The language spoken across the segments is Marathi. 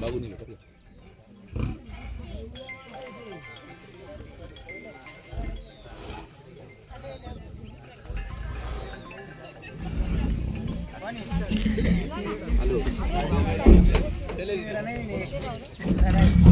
बाबू नहीं बैठा हेलो चले नहीं नहीं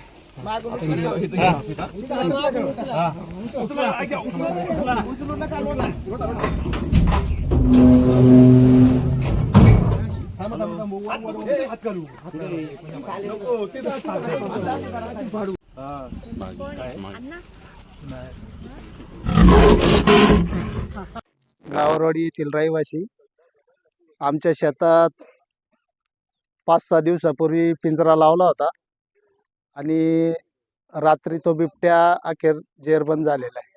गावरवाडी येथील रहिवासी आमच्या शेतात पाच सहा दिवसापूर्वी पिंजरा लावला होता. आणि रात्री तो बिबट्या अखेर जेरबंद झालेला आहे.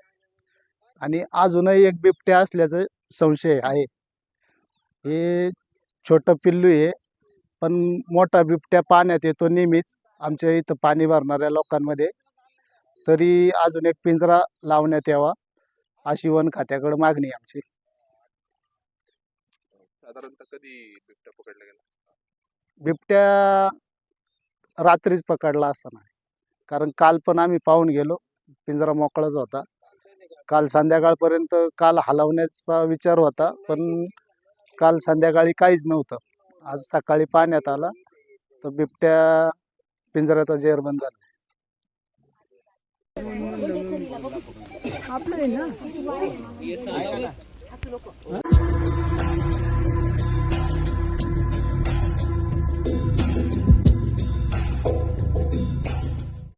आणि अजूनही एक बिबट्या असल्याचं संशय आहे. हे छोटं पिल्लू आहे पण मोठा बिबट्या पाण्यात येतो नेहमीच आमच्या इथं पाणी भरणाऱ्या लोकांमध्ये. तरी अजून एक पिंजरा लावण्यात यावा अशी वन खात्याकडे मागणी आमची. साधारणतः कधी बिबट्या पकडला गेला? बिबट्या रात्रीच पकडला असा नाही. कारण काल पण आम्ही पाहून गेलो. पिंजरा मोकळाच होता. काल संध्याकाळपर्यंत काल हलवण्याचा विचार होता. पण काल संध्याकाळी काहीच नव्हतं. आज सकाळी पाण्यात आला. तर बिबट्या पिंजऱ्याचा जेरबंद झाला. आपलं आहे ना?